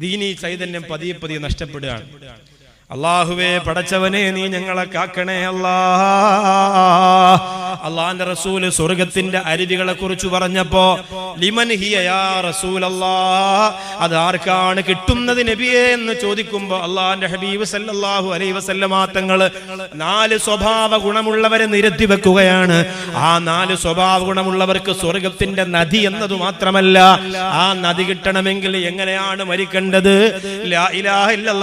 ദീനി ചൈതന്യം പതിയെ പതിയെ നഷ്ടപ്പെടുകയാണ്. അള്ളാഹുവേ പടച്ചവനെ നീ ഞങ്ങളെ കാക്കണേ അല്ലാ അള്ളാന്റെ റസൂൽ സ്വർഗത്തിന്റെ അരുവികളെ കുറിച്ച് പറഞ്ഞപ്പോ ലിമൻ അത് ആർക്കാണ് കിട്ടുന്നത് നബിയെ എന്ന് ചോദിക്കുമ്പോ അള്ളാന്റെ ഹബീബ് സല്ലാഹു അലൈ വസല്ലമ തങ്ങൾ നാല് സ്വഭാവ ഗുണമുള്ളവരെ നിരത്തി വെക്കുകയാണ്. ആ നാല് സ്വഭാവ ഗുണമുള്ളവർക്ക് സ്വർഗത്തിന്റെ നദി എന്നത് മാത്രമല്ല ആ നദി കിട്ടണമെങ്കിൽ എങ്ങനെയാണ് മരിക്കേണ്ടത്?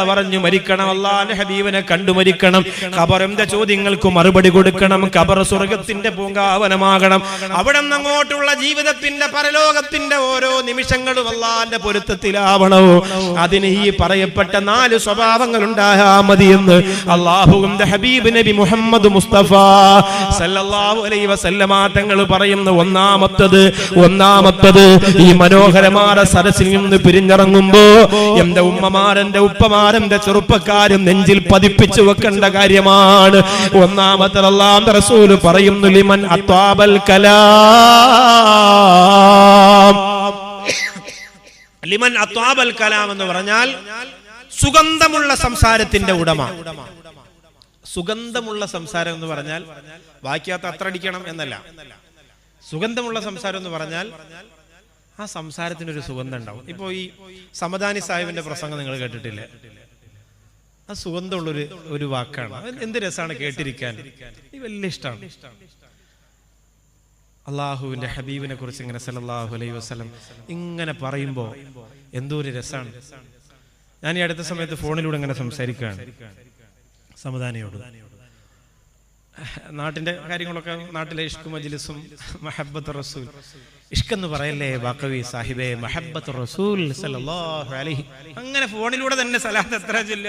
പറഞ്ഞു മരിക്കണം അള്ളാന്റെ ഹബീബിനെ കണ്ടു മരിക്കണം. ഖബറിന്റെ ചോദ്യങ്ങൾക്ക് മറുപടി കൊടുക്കണം? ഖബർ സ്വർഗത്തിന്റെ പൂങ്കാവനമാകണം. അവിടെ അങ്ങോട്ടുള്ള ജീവിതത്തിന്റെ പരലോകത്തിന്റെ ഓരോ നിമിഷങ്ങളും അള്ളാന്റെ പൊരുത്തത്തിലാവണോ. അതിന് ഈ പറയപ്പെട്ട നാല് സ്വഭാവങ്ങൾ ഉണ്ടായാ മതി എന്ന് അള്ളാഹുവിന്റെ ഹബീബ് നബി മുഹമ്മദ് മുസ്തഫ സല്ലല്ലാഹു അലൈഹി വസല്ലമ തങ്ങൾ പറയുന്ന ഒന്നാമത്തത് ഒന്നാമത്തത് ഈ മനോഹരമായ സരസിൽ നിന്ന് പിരിഞ്ഞിറങ്ങുമ്പോ എന്റെ ഉമ്മമാരന്റെ ഉപ്പമാരന്റെ ചെറുപ്പക്കാരും നെഞ്ചിൽ പതിപ്പിച്ചു വെക്കേണ്ട കാര്യമാണ്. ഒന്നാമത്തെ അള്ളാഹുവിന്റെ റസൂൽ പറയുന്നു ലിമൻ അത്വാബൽ കലാം. ലിമൻ അത്വാബൽ കലാം എന്ന് പറഞ്ഞാൽ സുഗന്ധമുള്ള സംസാരത്തിന്റെ ഉടമ. സുഗന്ധമുള്ള സംസാരം എന്ന് പറഞ്ഞാൽ വാക്യാത്ത അത്ര അടിക്കണം എന്നല്ല. സുഗന്ധമുള്ള സംസാരം എന്ന് പറഞ്ഞാൽ ആ സംസാരത്തിന് ഒരു സുഗന്ധം ഉണ്ടാവും. ഇപ്പോ ഈ സമദാനി സാഹിബിന്റെ പ്രസംഗം നിങ്ങൾ കേട്ടിട്ടില്ലേ? ആ സുഗന്ധമുള്ളൊരു ഒരു വാക്കാണ്. എന്ത് രസമാണ് കേട്ടിരിക്കാൻ. വലിയ ഇഷ്ടമാണ്. അള്ളാഹുവിന്റെ ഹബീബിനെ കുറിച്ച് ഇങ്ങനെ സല്ലല്ലാഹു അലൈഹി വസ്ലം ഇങ്ങനെ പറയുമ്പോൾ എന്തോ ഒരു രസമാണ്. ഞാൻ ഈ അടുത്ത സമയത്ത് ഫോണിലൂടെ ഇങ്ങനെ സംസാരിക്കുകയാണ്. സമദാനിയോട് നാട്ടിന്റെ കാര്യങ്ങളൊക്കെ നാട്ടിലെ ഇഷ്കു മജ്ലിസും മഹബത്ത് റസൂൽ. ഇഷ്കെന്ന് പറയല്ലേ ബാക്കവി സാഹിബേ മഹബത്ത് റസൂൽ അലൈഹി. അങ്ങനെ ഫോണിലൂടെ തന്നെ സലാത്ത് എത്ര ചൊല്ല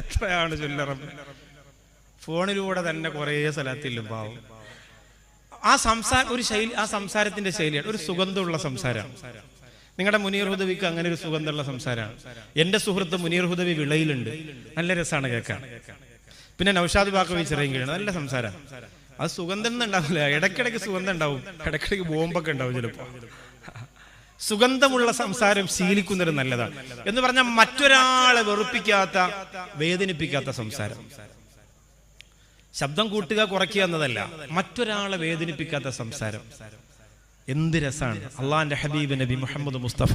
എത്രയാണ് ചൊല്ലറം ഫോണിലൂടെ തന്നെ കുറേ സലാത്തില്ലും പാവം ആ സംസാര ഒരു ശൈലി ആ സംസാരത്തിന്റെ ശൈലിയാണ്. ഒരു സുഗന്ധമുള്ള സംസാരമാണ്. നിങ്ങളുടെ മുനീർ ഹുദവിക്ക് അങ്ങനെ ഒരു സുഗന്ധമുള്ള സംസാരമാണ്. എന്റെ സുഹൃത്ത് മുനീർ ഹുദവി വിളയിലുണ്ട്. നല്ല രസമാണ് കേൾക്കാൻ. പിന്നെ നൌഷാദ് ബാക്കവി ചെറിയ നല്ല സംസാരം അത് സുഗന്ധം ഉണ്ടാവില്ല. ഇടയ്ക്കിടയ്ക്ക് സുഗന്ധം ഉണ്ടാവും. ഇടയ്ക്കിടയ്ക്ക് ബോംബൊക്കെ ഉണ്ടാവും ചിലപ്പോ. സുഗന്ധമുള്ള സംസാരം ശീലിക്കുന്നത് നല്ലതാണ്. എന്ന് പറഞ്ഞാൽ മറ്റൊരാളെ വെറുപ്പിക്കാത്ത വേദനിപ്പിക്കാത്ത സംസാരം. ശബ്ദം കൂട്ടുക കുറയ്ക്കുക എന്നതല്ല. മറ്റൊരാളെ വേദനിപ്പിക്കാത്ത സംസാരം. എന്ത് രസാണ്. അള്ളാന്റെ ഹബീബ് നബി മുഹമ്മദ് മുസ്തഫ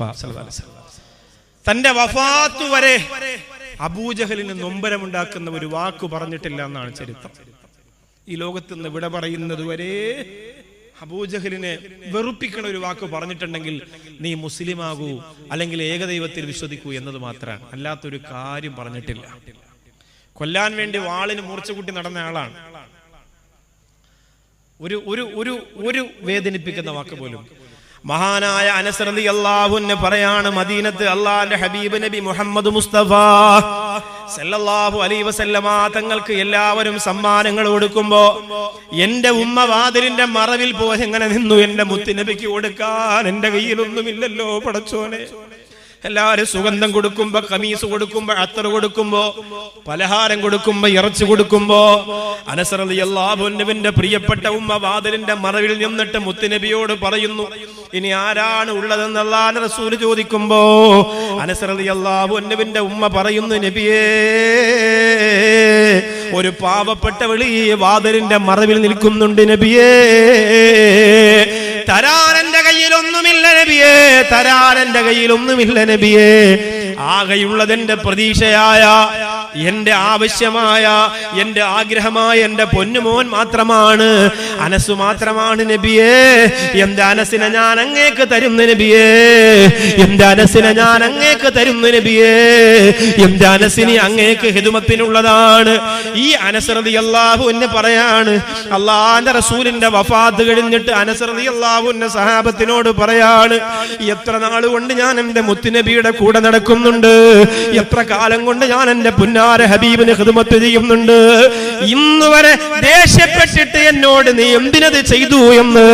തന്റെ വഫാത്തു വരെ അബൂജഹലിന് നൊമ്പരമുണ്ടാക്കുന്ന ഒരു വാക്ക് പറഞ്ഞിട്ടില്ല എന്നാണ് ചരിത്രം. ഈ ലോകത്ത് നിന്ന് വിട പറയുന്നത് വരെ അബൂജഹലിനെ വെറുപ്പിക്കണ ഒരു വാക്ക് പറഞ്ഞിട്ടുണ്ടെങ്കിൽ നീ മുസ്ലിമാകൂ അല്ലെങ്കിൽ ഏകദൈവത്തിൽ വിശ്വസിക്കൂ എന്നത് മാത്രമാണ്. അല്ലാത്തൊരു കാര്യം പറഞ്ഞിട്ടില്ല. കൊല്ലാൻ വേണ്ടി വാളിന് മൂർച്ച കൂട്ടി നടന്ന ആളാണ്. ഒരു ഒരു ഒരു ഒരു വേദനിപ്പിക്കുന്ന വാക്ക് പോലും. മഹാനായ അനസറലി അള്ളാഹുന്നെ പറയാണ് മദീനത്ത് അള്ളാന്റെ ഹബീബ് നബി മുഹമ്മദ് മുസ്തഫ സല്ലല്ലാഹു അലൈഹി വസല്ലമ തങ്ങൾക്ക് എല്ലാവരും സമ്മാനങ്ങൾ കൊടുക്കുമ്പോ എന്റെ ഉമ്മ വാതിലിന്റെ മറവിൽ പോയി എങ്ങനെ നിന്നു എന്റെ മുത്തുനബിക്ക് കൊടുക്കാൻ എന്റെ കയ്യിലൊന്നുമില്ലല്ലോ പടച്ചോനെ. എല്ലാവരും സുഗന്ധം കൊടുക്കുമ്പോ കമീസ് കൊടുക്കുമ്പോ അത്തർ കൊടുക്കുമ്പോ പലഹാരം കൊടുക്കുമ്പോ ഇറച്ചി കൊടുക്കുമ്പോ അനസറലി അള്ളാഹുവിന്റെ പ്രിയപ്പെട്ട ഉമ്മ വാതിലിന്റെ മറവിൽ നിന്നിട്ട് മുത്തുനബിയോട് പറയുന്നു ഇനി ആരാണ് ഉള്ളതെന്ന് അള്ളാഹ് റസൂൽ ചോദിക്കുമ്പോ? അനസറലി അള്ളാഹുവിന്റെ ഉമ്മ പറയുന്നു നബിയേ ഒരു പാവപ്പെട്ട വിളി വാതിലിന്റെ മറവിൽ നിൽക്കുന്നുണ്ട് നബിയേ. തരാൻ എന്റെ കയ്യിലൊന്നുമില്ല നബിയേ. തരാൻ എന്റെ കയ്യിലൊന്നുമില്ല നബിയേ. ആകെയുള്ളതെന്റെ പ്രതീക്ഷയായ എന്റെ ആവശ്യമായ എന്റെ ആഗ്രഹമായ എന്റെ പൊന്നുമോൻ മാത്രമാണ്. അനസ് മാത്രമാണ് നബിയേ. എന്റെ അനസിനെ ഞാൻ അങ്ങേക്ക് തരുന്ന നബിയേ. എന്റെ അനസിനെ ഞാൻ അങ്ങേക്ക് തരുന്ന നബിയേ. എന്റെ അനസിന് അങ്ങേക്ക് ഹിതുമത്തിനുള്ളതാണ്. ഈ അനസറതി അള്ളാഹു എന്നെ പറയാണ് അള്ളാന്റെ റസൂലിന്റെ വഫാത്ത് കഴിഞ്ഞിട്ട് അനസറതി എന്നെ സഹാബത്തിനോട് പറയാണ് എത്ര നാൾ കൊണ്ട് ഞാൻ എന്റെ മുത്തുനബിയുടെ കൂടെ നടക്കുന്നുണ്ട്? എത്ര കാലം കൊണ്ട് ഞാൻ എന്റെ പുന്നാര ഹബീബിന് ഹിദ്മത്ത് ചെയ്യുന്നുണ്ട്. ഇന്ന് വരെ ദേഷ്യപ്പെട്ടിട്ട് എന്നോട് നീ എന്തിനത് ചെയ്തു എന്ന്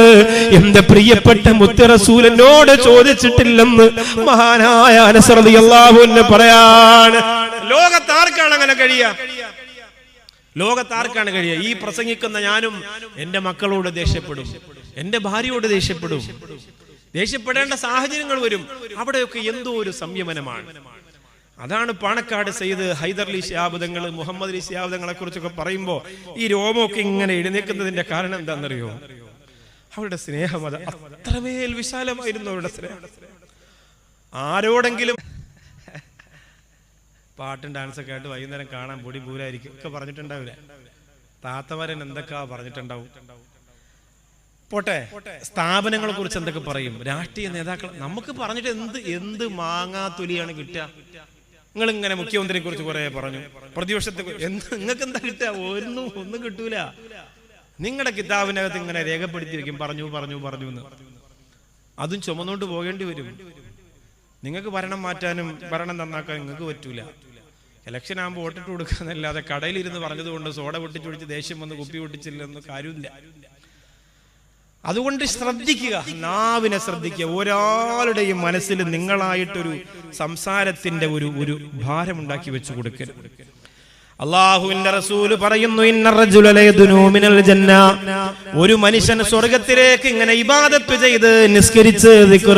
എന്റെ പ്രിയപ്പെട്ട മുത്തറസൂൽ എന്നോട് ചോദിച്ചിട്ടില്ലെന്ന് മഹാനായ അനസറതി അള്ളാഹു എന്നെ പറയാണ്. ലോകത്താർക്കാണ് അങ്ങനെ കഴിയാ ലോകത്താർക്കാണ് കഴിയുക? ഈ പ്രസംഗിക്കുന്ന ഞാനും എന്റെ മക്കളോട് ദേഷ്യപ്പെടും. എന്റെ ഭാര്യയോട് ദേഷ്യപ്പെടും. ദേഷ്യപ്പെടേണ്ട സാഹചര്യങ്ങൾ വരും. അവിടെയൊക്കെ എന്തോ ഒരു സംയമനമാണ്. അതാണ് പാണക്കാട് സെയ്ത് ഹൈദർ അലി ശാബുദങ്ങൾ മുഹമ്മദ് അലി ശാബുദങ്ങളെ കുറിച്ചൊക്കെ പറയുമ്പോൾ ഈ രോമമൊക്കെ ഇങ്ങനെ എഴുന്നേൽക്കുന്നതിന്റെ കാരണം എന്താണെന്നറിയോ? അവരുടെ സ്നേഹം അത് അത്രമേൽ വിശാലമായിരുന്നു അവരുടെ സ്നേഹം. ആരോടെങ്കിലും പാട്ടും ഡാൻസൊക്കെ ആയിട്ട് വൈകുന്നേരം കാണാൻ പൊടി പൂരായിരിക്കും. ഒക്കെ പറഞ്ഞിട്ടുണ്ടാവില്ല? താത്തമാരൻ എന്തൊക്കെ പറഞ്ഞിട്ടുണ്ടാവും? പോട്ടെ സ്ഥാപനങ്ങളെ കുറിച്ച് എന്തൊക്കെ പറയും? രാഷ്ട്രീയ നേതാക്കൾ നമുക്ക് പറഞ്ഞിട്ട് എന്ത് എന്ത് മാങ്ങാ തൊലിയാണ് കിട്ടുക? നിങ്ങൾ ഇങ്ങനെ മുഖ്യമന്ത്രിയെ കുറിച്ച് കുറെ പറഞ്ഞു. പ്രതിപക്ഷത്തെ നിങ്ങൾക്ക് എന്താ കിട്ടുക? ഒന്നും ഒന്നും കിട്ടൂല. നിങ്ങളുടെ കിതാബിനകത്ത് ഇങ്ങനെ രേഖപ്പെടുത്തിയിരിക്കും പറഞ്ഞു പറഞ്ഞു പറഞ്ഞു എന്ന്. അതും ചുമന്നുകൊണ്ട് പോകേണ്ടി വരും. നിങ്ങൾക്ക് ഭരണം മാറ്റാനും ഭരണം നന്നാക്കാൻ നിങ്ങൾക്ക് പറ്റൂല. ഇലക്ഷൻ ആകുമ്പോൾ വോട്ടിട്ട് കൊടുക്കാന്നല്ലാതെ കടയിലിരുന്ന് പറഞ്ഞതുകൊണ്ട് സോഡ പൊട്ടിച്ചൊടിച്ച് ദേഷ്യം വന്ന് കുപ്പി പൊട്ടിച്ചില്ലെന്ന് കാര്യമില്ല. അതുകൊണ്ട് ശ്രദ്ധിക്കുക നാവിനെ ശ്രദ്ധിക്കുക. ഒരാളുടെയും മനസ്സിൽ നിങ്ങളായിട്ടൊരു സംസാരത്തിന്റെ ഒരു ഒരു ഭാരമുണ്ടാക്കി വെച്ചു കൊടുക്കരുത്. അള്ളാഹുവിന്റെ റസൂൽ പറയുന്നു ജന്ന. ഒരു മനുഷ്യൻ സ്വർഗത്തിലേക്ക് ഇങ്ങനെ ഇബാദത്ത് ചെയ്ത് നിസ്കരിച്ച്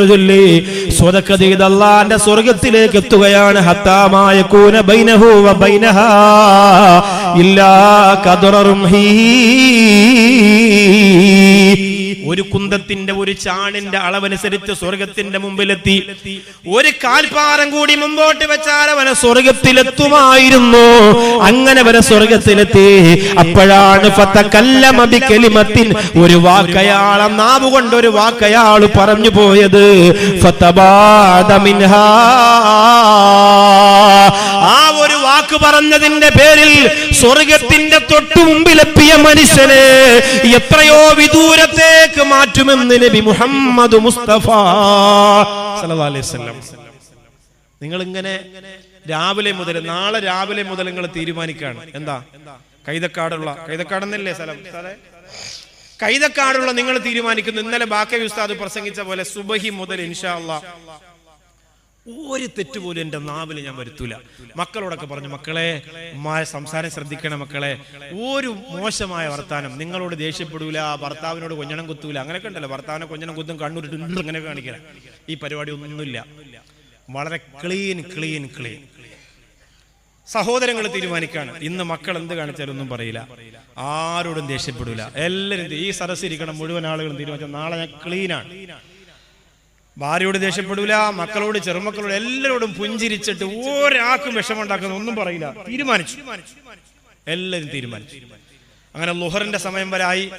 ചൊല്ലി ചെയ്ത് അള്ളാന്റെ സ്വർഗത്തിലേക്ക് എത്തുകയാണ്. ഹത്താമായ കൂന ബൈനഹാ. ഇല്ലാ ഹീ. ഒരു കുന്തത്തിന്റെ ഒരു ചാണിന്റെ അളവനുസരിച്ച് സ്വർഗത്തിന്റെ മുമ്പിലെത്തി. ഒരു കാൽപ്പാറം കൂടി മുമ്പോട്ട് വെച്ചാൽ അവനെ സ്വർഗത്തിലെത്തുമായിരുന്നു. അങ്ങനെ അവനെ സ്വർഗത്തിലെത്തി. അപ്പോഴാണ് ഫതകല്ലമ ബികലിമത്തിൻ ഒരു വാക്കയാള നാവ് കൊണ്ട് ഒരു വാക്കയാൾ പറഞ്ഞു പോയത്. ആ ഒരു വാക്ക് പറഞ്ഞതിന്റെ പേരിൽ സ്വർഗത്തിന്റെ തൊട്ടു മുമ്പിലെത്തിയ മനുഷ്യനെ എത്രയോ വിദൂരത്തേക്ക് മാറ്റുമെന്ന് നബി മുഹമ്മദ് മുസ്തഫ നിങ്ങൾ ഇങ്ങനെ രാവിലെ മുതൽ നാളെ രാവിലെ മുതൽ നിങ്ങൾ തീരുമാനിക്കുകയാണ്. എന്താ? കൈതക്കാടുള്ള കൈതക്കാടെന്നല്ലേ സ്ഥലം? കൈതക്കാടുള്ള നിങ്ങൾ തീരുമാനിക്കുന്നു. ഇന്നലെ ബാക്കി ഉസ്താദ് പ്രസംഗിച്ച പോലെ സുബഹി മുതൽ ഇൻഷാ അല്ലാ ഒരു തെറ്റ് പോലും എന്റെ നാവിൽ ഞാൻ വരുത്തൂല. മക്കളോടൊക്കെ പറഞ്ഞു മക്കളെ സംസാരം ശ്രദ്ധിക്കണം മക്കളെ. ഒരു മോശമായ വർത്താനം. നിങ്ങളോട് ദേഷ്യപ്പെടൂല ഭർത്താവിനോട് കൊഞ്ഞണം കുത്തൂല. അങ്ങനെയൊക്കെ ഉണ്ടല്ലോ. ഭർത്താവിനെ കൊഞ്ഞണം കുത്തും കണ്ണൂരിട്ടുണ്ട് അങ്ങനെ കാണിക്കണം ഈ പരിപാടി ഒന്നുമില്ല. വളരെ ക്ലീൻ ക്ലീൻ ക്ലീൻ. സഹോദരങ്ങൾ തീരുമാനിക്കാണ്. ഇന്ന് മക്കൾ എന്ത് കാണിച്ചാലും ഒന്നും പറയില്ല. ആരോടും ദേഷ്യപ്പെടൂല. എല്ലാവരും ഈ സദസ്സിരിക്കണം മുഴുവൻ ആളുകളും തീരുമാനിച്ചാൽ നാളെ ഞാൻ ക്ലീനാണ്. ഭാര്യയോട് ദേഷ്യപ്പെടൂല മക്കളോട് ചെറുമക്കളോട് എല്ലാവരോടും പുഞ്ചിരിച്ചിട്ട് ഒരാൾക്കും വിഷമുണ്ടാക്കുന്ന ഒന്നും പറയില്ല. തീരുമാനിച്ചു. എല്ലാവരും തീരുമാനിച്ചു. അങ്ങനെ ലുഹറിന്റെ സമയം വരെ ആയി.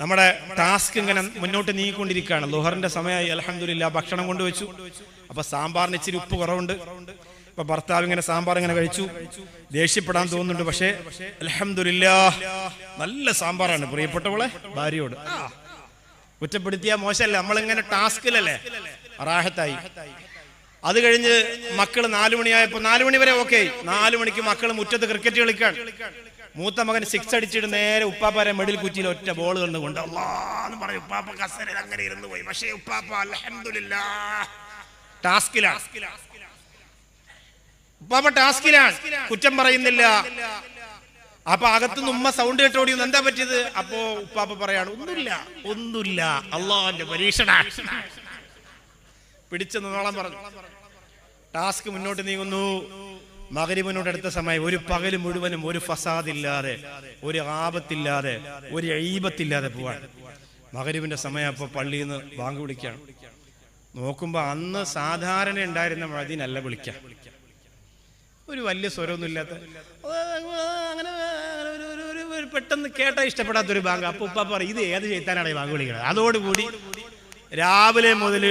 നമ്മുടെ ടാസ്ക് ഇങ്ങനെ മുന്നോട്ട് നീങ്ങിക്കൊണ്ടിരിക്കുകയാണ്. ലുഹറിന്റെ സമയമായി അലഹമില്ല ഭക്ഷണം കൊണ്ടുവച്ചു. അപ്പൊ സാമ്പാറിന് ഇച്ചിരി ഉപ്പ് കുറവുണ്ട്. അപ്പൊ ഭർത്താവ് ഇങ്ങനെ സാമ്പാർ ഇങ്ങനെ കഴിച്ചു. ദേഷ്യപ്പെടാൻ തോന്നുന്നുണ്ട് പക്ഷേ അലഹമില്ല നല്ല സാമ്പാറാണ്. പ്രിയപ്പെട്ടവളെ ഭാര്യയോട്. ആ കുറ്റപ്പെടുത്തിയ മോശമല്ല? നമ്മളിങ്ങനെ ടാസ്കിലല്ലേ? റാഹത്തായി. അത് കഴിഞ്ഞ് മക്കൾ നാലു മണിയായപ്പോ നാലു മണി വരെ ഓക്കെ. നാലു മണിക്ക് മക്കൾ മുറ്റത്ത് ക്രിക്കറ്റ് കളിക്കാൻ. മൂത്ത മകൻ സിക്സ് അടിച്ചിട്ട് നേരെ ഉപ്പാപ്പാരെ മെഡിൽ കുറ്റിയിൽ ഒറ്റ ബോൾ കണ്ടുകൊണ്ട് അള്ളാന്ന് പറയും. ഉപ്പാപ്പ കസരയിൽ അങ്ങനെ ഇരുന്ന് പോയി. പക്ഷേ ഉപ്പാപ്പ ഉപ്പാപ്പ ടാസ്കിലാണ്. കുറ്റം പറയുന്നില്ല. അപ്പൊ അകത്തുനിന്ന് ഉമ്മ സൗണ്ട് കേട്ടോടി എന്താ പറ്റിയത്? അപ്പോ ഉപ്പാപ്പ പറയാണ് ഒന്നുമില്ല ഒന്നുമില്ല. അള്ളാന്റെ പരീക്ഷണ. പിടിച്ചു നിന്നോളം പറഞ്ഞു. ടാസ്ക് മുന്നോട്ട് നീങ്ങുന്നു. മകരിബിനോട് അടുത്ത സമയം ഒരു പകൽ മുഴുവനും ഒരു ഫസാദ് ഇല്ലാതെ ഒരു ആപത്തില്ലാതെ ഒരു ഈപത്തില്ലാതെ പോവാൻ. മകരിബിന്റെ സമയം അപ്പൊ പള്ളിയിൽ നിന്ന് വാങ്ങി വിളിക്കുകയാണ്. നോക്കുമ്പോ അന്ന് സാധാരണ ഉണ്ടായിരുന്ന മഴതിനല്ല വിളിക്കാം. ഒരു വലിയ സ്വരമൊന്നും ഇല്ലാത്ത അങ്ങനെ ഒരു- ഒരു- പെട്ടെന്ന് കേട്ടാൽ ഇഷ്ടപ്പെടാത്ത ഒരു ബാങ്ക്. അപ്പൊ ഉപ്പ പറ ഇത് ഏത് ചെയ്താനാണ് ഈ ബാങ്ക് വിളിക്കുന്നത് അതോടുകൂടി രാവിലെ മുതൽ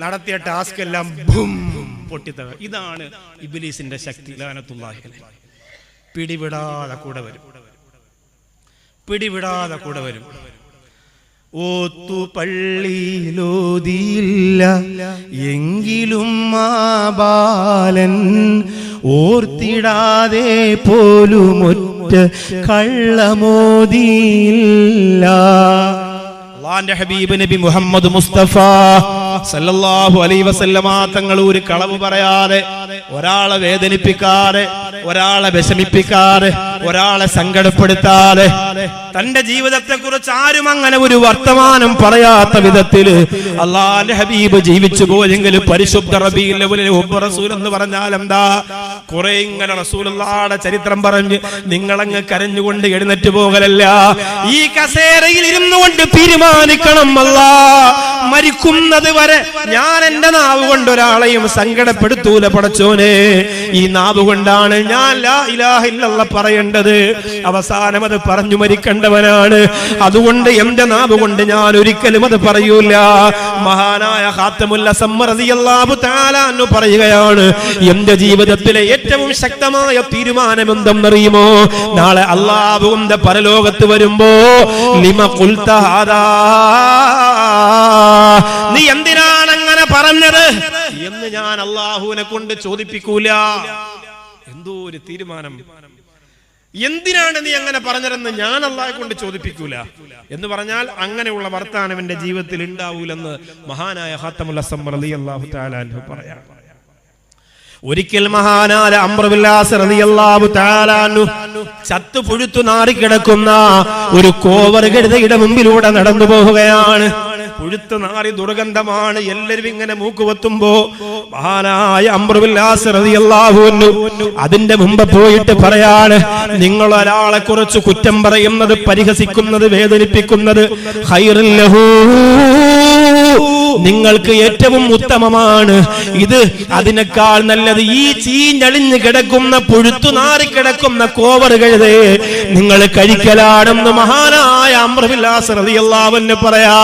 നടത്തിയ ടാസ്ക് എല്ലാം ബും പൊട്ടിത്തവ. ഇതാണ് ഇബിലീസിന്റെ ശക്തി ലാനത്തുള്ളാഹി അലൈഹി. പിടിവിടാതെ കൂടെ വരും. പിടിവിടാതെ കൂടെ വരും. ഓത്തു പള്ളിയിലോതിയില്ല എങ്കിലും ആ ബാലൻ ഓർത്തിടാതെ പോലുമൊറ്റ കള്ളമോദിയില്ല അള്ളാന്റെ ഹബീബ് നബി മുഹമ്മദ് മുസ്തഫ സല്ലല്ലാഹു അലൈ വസല്ലമ തങ്ങൾ ഒരു കളവ് പറയാതെ ഒരാളെ വേദനിപ്പിക്കാതെ ഒരാളെ വിഷമിപ്പിക്കാതെ ഒരാളെ സങ്കടപ്പെടുത്താതെ തന്റെ ജീവിതത്തെ കുറിച്ച് ആരും അങ്ങനെ ഒരു വർത്തമാനം പറയാത്ത വിധത്തിൽ അള്ളാന്റെ ഹബീബ് ജീവിച്ചു പോയെങ്കിൽ പരിശുദ്ധ റസൂൽ എന്ന് പറഞ്ഞാൽ എന്താ? കുറെ ഇങ്ങനെ റസൂലുള്ളാടെ ചരിത്രം പറഞ്ഞ് നിങ്ങളങ്ങ് കരഞ്ഞുകൊണ്ട് എഴുന്നേറ്റ് പോകലല്ല. ഈ കസേരയിൽ ഇരുന്നു കൊണ്ട് തീരുമാനിക്കണം അല്ലാ. മരിക്കുന്നത് വരെ ഞാൻ എന്റെ നാവ് കൊണ്ട് ഒരാളെയും സങ്കടപ്പെടുത്തൂല പടച്ചോനെ ഈ നാവ് കൊണ്ടാണ് ഞാൻ പറയേണ്ടത്. അവസാനം അത് പറഞ്ഞു മരിക്കേണ്ടവനാണ്. അതുകൊണ്ട് എന്റെ നാവ് കൊണ്ട് ഞാൻ ഒരിക്കലും അത് പറയൂല. മഹാനായ പറയുകയാണ് എന്റെ ജീവിതത്തിലെ ഏറ്റവും ശക്തമായ തീരുമാനം എന്തെന്നറിയുമോ നാളെ അള്ളാഹുവിന്റെ പരലോകത്ത് വരുമ്പോ ലിമ കുൽത്താദാ നീ എന്തിനാണ് അങ്ങനെ പറഞ്ഞത്? എന്ന് ഞാൻ അള്ളാഹുവിനെ കൊണ്ട് ചോദിപ്പിക്കൂല. എന്തോ ഒരു തീരുമാനം. എന്തിനാണ് നീ അങ്ങനെ പറഞ്ഞതെന്ന് ഞാൻ അള്ളാഹെ കൊണ്ട് ചോദിപ്പിക്കൂല. എന്ന് പറഞ്ഞാൽ അങ്ങനെയുള്ള വർത്താനം എന്റെ ജീവിതത്തിൽ ഉണ്ടാവൂലെന്ന് മഹാനായ അൻഹു പറയാം. ഒരിക്കൽ മഹാനായ ചത്തു പുഴുത്തു നാറിക്കിടക്കുന്ന ഒരു കോവർ കഴുതയുടെ മുമ്പിലൂടെ നടന്നു പോവുകയാണ് പുഴുത്തു നാറി ദുർഗന്ധമാണ് എല്ലാവരും ഇങ്ങനെ മൂക്കുവത്തുമ്പോ. മഹാനായ അമ്രവില്ലാസ് റളിയല്ലാഹു അൻഹു അതിന്റെ മുമ്പ് പോയിട്ട് പറയാണ് നിങ്ങൾ ഒരാളെ കുറിച്ച് കുറ്റം പറയുന്നത് പരിഹസിക്കുന്നത് വേദനിപ്പിക്കുന്നത് ഖൈറുൽ ലഹൂ. നിങ്ങൾക്ക് ഏറ്റവും ഉത്തമമാണ്. ഇത് അതിനേക്കാൾ നല്ലത് ഈ ചീഞ്ഞളിഞ്ഞ് കിടക്കുന്ന പുഴുത്തു നാറിക്കിടക്കുന്ന കോവർ കഴുതേ നിങ്ങൾ കഴിക്കലാണെന്ന് മഹാനായ അമ്രവിലാസ് റതിയല്ലാവെന്ന് പറയാ.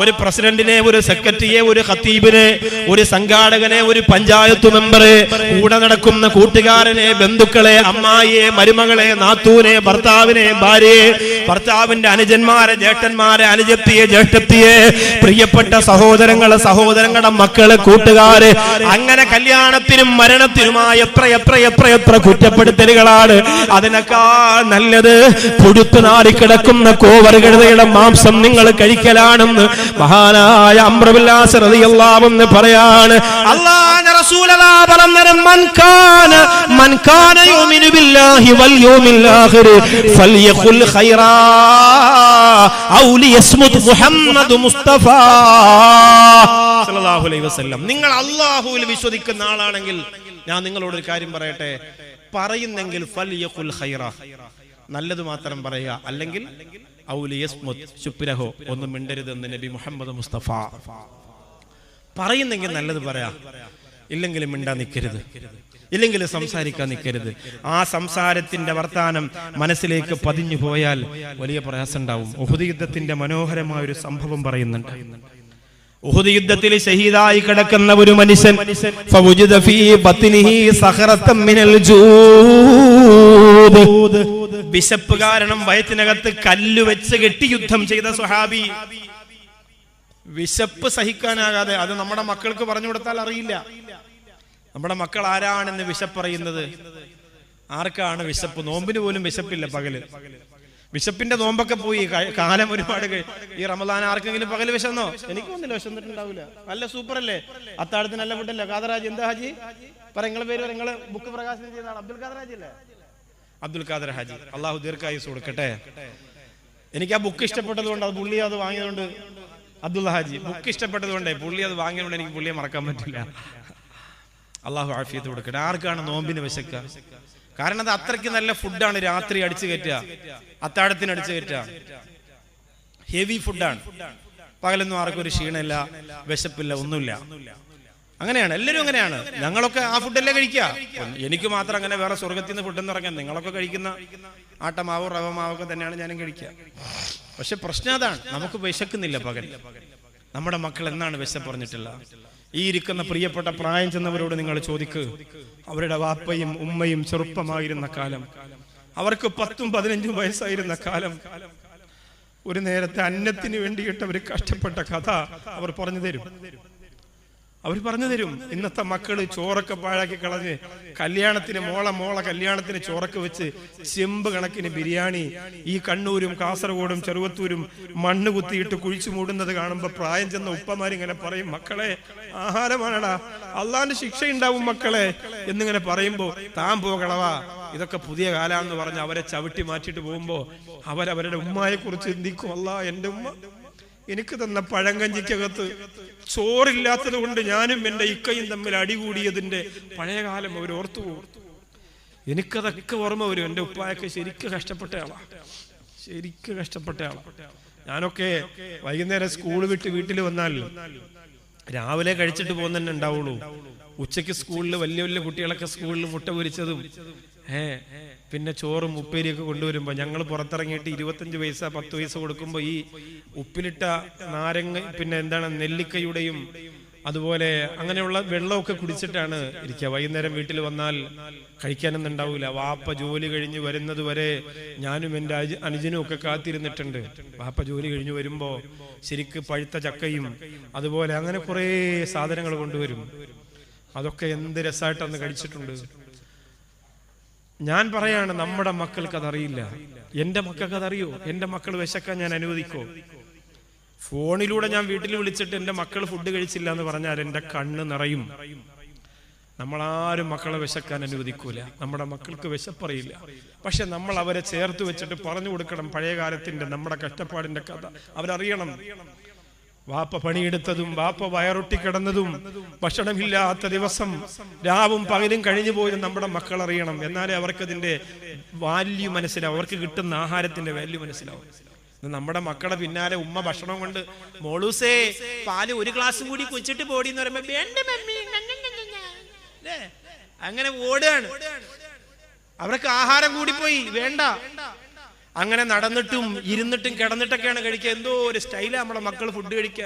ഒരു പ്രസിഡന്റിനെ ഒരു സെക്രട്ടറിയെ ഒരു ഖത്തീബിനെ ഒരു സംഘാടകനെ ഒരു പഞ്ചായത്ത് മെമ്പറെ കൂടെ നടക്കുന്ന കൂട്ടുകാരനെ ബന്ധുക്കളെ അമ്മായിയെ മരുമകളെ നാത്തൂനെ ഭർത്താവിനെ ഭാര്യയെ ഭർത്താവിന്റെ അനുജന്മാരെ ജ്യേഷ്ഠന്മാരെ അനുജത്തിയെ ജ്യേഷ്ഠത്തിയെ പ്രിയപ്പെട്ട സഹോദരങ്ങളെ സഹോദരങ്ങളുടെ മക്കൾ കൂട്ടുകാര് അങ്ങനെ കല്യാണത്തിനും മരണത്തിനുമായി എത്ര എത്ര എത്ര എത്ര കുറ്റപ്പെടുത്തലുകളാണ്. അതിനേക്കാൾ നല്ലത് പുഴുത്തു നാടിക്കിടക്കുന്ന കോവറുകളുടെ മാംസം നിങ്ങൾ കഴിക്കലാണെന്ന് മഹാനായ അമ്രവില്ലാസ് റതിയല്ലാവെന്ന് പറയാണ്. അല്ലാഹുവിന്റെ റസൂലല്ലാ പറഞ്ഞരം മൻകാന മൻ യുമിനു ബില്ലാഹി വൽ യൗമിൽ ഖൈറാ ഔ ലിയസ്മുത് മുഹമ്മദ് അലൈഹി വസല്ലം. നിങ്ങൾ അള്ളാഹുവിൽ വിശ്വസിക്കുന്ന ആളാണെങ്കിൽ ഞാൻ നിങ്ങളോട് ഒരു കാര്യം പറയട്ടെ? പറയുന്നെങ്കിൽ നല്ലത് മാത്രം പറയുക. അല്ലെങ്കിൽ ചുപ്പിരഹോ ഒന്നും മിണ്ടരുതെന്ന് നബി മുഹമ്മദ് മുസ്തഫ. പറയുന്നെങ്കിൽ നല്ലത് പറയാ. ഇല്ലെങ്കിൽ മിണ്ടാ നിൽക്കരുത് ഇല്ലെങ്കിൽ സംസാരിക്കാൻ നിൽക്കരുത് ആ സംസാരത്തിന്റെ വർത്താനം മനസ്സിലേക്ക് പതിഞ്ഞു പോയാൽ വലിയ പ്രയാസം ഉണ്ടാവും ഉഹുദ് യുദ്ധത്തിന്റെ മനോഹരമായ ഒരു സംഭവം പറയുന്നുണ്ട്. ഉഹുദ് യുദ്ധത്തിൽ ഷഹീദായി കിടക്കുന്ന ഒരു മനുഷ്യൻ വിശപ്പ് കാരണം വയറ്റിനകത്ത് കല്ല് വെച്ച് കെട്ടി യുദ്ധം ചെയ്ത സുഹാബി വിശപ്പ് സഹിക്കാനാകാതെ അത് നമ്മുടെ മക്കൾക്ക് പറഞ്ഞു കൊടുത്താൽ അറിയില്ല. നമ്മുടെ മക്കൾ ആരാണെന്ന് വിശപ്പ് വിശപ്പറിയുന്നത് ആർക്കാണ് വിശപ്പ്? നോമ്പിന് പോലും വിശപ്പില്ല പകൽ. വിശപ്പിന്റെ നോമ്പൊക്കെ പോയി. കാലം ഒരുപാട് ഈ റമദാൻ ആർക്കെങ്കിലും പകൽ വിശന്നോ? എനിക്ക് ഒന്നില്ല വിശന്നിട്ടുണ്ടാവില്ല നല്ല സൂപ്പർ അല്ലേ അത്താഴത്തിന് നല്ല ഫുഡല്ലേ? കാതറാജി എന്താ ഹാജി? പറ നിങ്ങളെ പേര് നിങ്ങൾ ബുക്ക് പ്രകാശനം ചെയ്താണ് അബ്ദുൽ കാദറാജ് അല്ലേ? അബ്ദുൽ ഖാദർ ഹാജി. അള്ളാഹു ദീർഘായുസ് കൊടുക്കട്ടെ. എനിക്ക് ആ ബുക്ക് ഇഷ്ടപ്പെട്ടത് കൊണ്ട് അത് പുള്ളി അത് വാങ്ങിയതുകൊണ്ട് അബ്ദുള്ള ഹാജി. ബുക്ക് ഇഷ്ടപ്പെട്ടത് കൊണ്ടേ പുള്ളി അത് വാങ്ങിയതുകൊണ്ട് എനിക്ക് പുള്ളിയെ മറക്കാൻ പറ്റില്ല. അള്ളാഹു ആഫിയത്ത് കൊടുക്കട്ടെ. ആർക്കാണ് നോമ്പിന് വിശക്കുക കാരണം അത് അത്രയ്ക്ക് നല്ല ഫുഡാണ്. രാത്രി അടിച്ചു കയറ്റുക. അത്താഴത്തിന് അടിച്ചു കയറ്റുക. ഹെവി ഫുഡാണ് പകലൊന്നും ആർക്കും ഒരു ക്ഷീണമില്ല വിശപ്പില്ല ഒന്നുമില്ല. അങ്ങനെയാണ്. എല്ലാവരും അങ്ങനെയാണ്. ഞങ്ങളൊക്കെ ആ ഫുഡല്ലേ കഴിക്കുക. എനിക്ക് മാത്രം അങ്ങനെ വേറെ സ്വർഗത്തിൽ നിന്ന് ഫുഡ് എന്ന് പറയാൻ നിങ്ങളൊക്കെ കഴിക്കുന്ന ആട്ടമാവോ റവമാവോ ഒക്കെ തന്നെയാണ് ഞാനും കഴിക്കുക. പക്ഷെ പ്രശ്നം അതാണ്. നമുക്ക് വിശക്കുന്നില്ല പകൽ. നമ്മുടെ മക്കൾ എന്നാണ് വിശപ്പറഞ്ഞിട്ടില്ല ഈ ഇരിക്കുന്ന പ്രിയപ്പെട്ട പ്രായം ചെന്നവരോട് നിങ്ങൾ ചോദിക്ക്. അവരുടെ വാപ്പയും ഉമ്മയും ചെറുപ്പമായിരുന്ന കാലം. അവർക്ക് പത്തും പതിനഞ്ചും വയസ്സായിരുന്ന കാലം. ഒരു നേരത്തെ അന്നത്തിന് വേണ്ടിയിട്ട് അവർ കഷ്ടപ്പെട്ട കഥ അവർ പറഞ്ഞു തരും. അവർ പറഞ്ഞു തരും. ഇന്നത്തെ മക്കൾ ചോറൊക്കെ പാഴാക്കി കളഞ്ഞ് കല്യാണത്തിന് മോളെ മോളെ കല്യാണത്തിന് ചോറൊക്കെ വെച്ച് ചെമ്പ് കണക്കിന് ബിരിയാണി ഈ കണ്ണൂരും കാസർഗോഡും ചെറുവത്തൂരും മണ്ണ് കുത്തിയിട്ട് കുഴിച്ചു മൂടുന്നത് കാണുമ്പോ പ്രായം ചെന്ന ഉപ്പമാരിങ്ങനെ പറയും മക്കളെ ആഹാരമാണടാ. അള്ളാന്റെ ശിക്ഷ ഉണ്ടാവും മക്കളെ. എന്നിങ്ങനെ പറയുമ്പോ താൻ പോകളവാ ഇതൊക്കെ പുതിയ കാലാന്ന് പറഞ്ഞ് അവരെ ചവിട്ടി മാറ്റിയിട്ട് പോകുമ്പോ അവരവരുടെ ഉമ്മയെ കുറിച്ച് ചിന്തിക്കും. അല്ല എന്റെ ഉമ്മ. എനിക്ക് തന്ന പഴങ്കഞ്ചിക്കകത്ത് ചോറില്ലാത്തത് കൊണ്ട് ഞാനും എന്റെ ഇക്കയും തമ്മിൽ അടികൂടിയതിന്റെ പഴയകാലം അവർ ഓർത്തു പോകും. എനിക്കതൊക്കെ ഓർമ്മ വരും. എന്റെ ഉപ്പായൊക്കെ ശരിക്കും കഷ്ടപ്പെട്ട ആളാ ശരിക്കും കഷ്ടപ്പെട്ട ആളാ ഞാനൊക്കെ വൈകുന്നേരം സ്കൂൾ വിട്ട് വീട്ടിൽ വന്നാൽ രാവിലെ കഴിച്ചിട്ട് പോകുന്നതന്നെ ഉണ്ടാവുള്ളൂ. ഉച്ചയ്ക്ക് സ്കൂളിൽ വലിയ വലിയ കുട്ടികളൊക്കെ സ്കൂളിൽ മുട്ട പൊരിച്ചതും ഏ പിന്നെ ചോറും ഉപ്പേരിയൊക്കെ കൊണ്ടുവരുമ്പോൾ ഞങ്ങൾ പുറത്തിറങ്ങിയിട്ട് ഇരുപത്തഞ്ച് പൈസ പത്ത് പൈസ കൊടുക്കുമ്പോൾ ഈ ഉപ്പിലിട്ട നാരങ്ങ പിന്നെ എന്താണ് നെല്ലിക്കയുടെയും അതുപോലെ അങ്ങനെയുള്ള വെള്ളമൊക്കെ കുടിച്ചിട്ടാണ് ഇരിക്കുക. വൈകുന്നേരം വീട്ടിൽ വന്നാൽ കഴിക്കാനൊന്നും ഉണ്ടാവില്ല വാപ്പ ജോലി കഴിഞ്ഞ് വരുന്നത് വരെ ഞാനും എന്റെ അനുജനും ഒക്കെ കാത്തിരുന്നിട്ടുണ്ട്. വാപ്പ ജോലി കഴിഞ്ഞ് വരുമ്പോൾ ശരിക്ക് പഴുത്ത ചക്കയും അതുപോലെ അങ്ങനെ കുറേ സാധനങ്ങൾ കൊണ്ടുവരും. അതൊക്കെ എന്ത് രസമായിട്ടന്ന് കഴിച്ചിട്ടുണ്ട്. ഞാൻ പറയാണ് നമ്മുടെ മക്കൾക്ക് അതറിയില്ല. എന്റെ മക്കൾക്ക് അതറിയോ? എന്റെ മക്കൾ വിശക്കാൻ ഞാൻ അനുവദിക്കോ? ഫോണിലൂടെ ഞാൻ വീട്ടിൽ വിളിച്ചിട്ട് എന്റെ മക്കൾ ഫുഡ് കഴിച്ചില്ല എന്ന് പറഞ്ഞാൽ എന്റെ കണ്ണ് നിറയും. നമ്മളാരും മക്കളെ വിശക്കാൻ അനുവദിക്കൂല. നമ്മുടെ മക്കൾക്ക് വിശപ്പറിയില്ല. പക്ഷെ നമ്മൾ അവരെ ചേർത്ത് വെച്ചിട്ട് പറഞ്ഞു കൊടുക്കണം പഴയ കാലത്തിന്റെ നമ്മുടെ കഷ്ടപ്പാടിന്റെ കഥ. അവരറിയണം. വാപ്പ പണിയെടുത്തതും വാപ്പ വയറൊട്ടി കിടന്നതും ഭക്ഷണമില്ലാത്ത ദിവസം രാവും പകലും കഴിഞ്ഞു പോയതും നമ്മുടെ മക്കൾ അറിയണം എന്നാലേ അവർക്കതിന്റെ വാല്യൂ മനസ്സിലാവും. അവർക്ക് കിട്ടുന്ന ആഹാരത്തിന്റെ വാല്യൂ മനസ്സിലാവും. നമ്മുടെ മക്കളെ പിന്നാലെ ഉമ്മ ഭക്ഷണം കൊണ്ട് മോളൂസേ പാൽ ഒരു ഗ്ലാസ് കൂടി കുച്ചിട്ട് പോടി എന്ന് പറയുമ്പോ മമ്മി ഞ, ഞ, ഞ, ഞ, ഞ." ല്ലേ? അങ്ങനെ ഓടുകയാണ്. അവർക്ക് ആഹാരം കൂടിപ്പോയി. വേണ്ട. അങ്ങനെ നടന്നിട്ടും ഇരുന്നിട്ടും കിടന്നിട്ടൊക്കെയാണ് കഴിക്കുക. എന്തോ ഒരു സ്റ്റൈലാ നമ്മുടെ മക്കൾ ഫുഡ് കഴിക്കുക.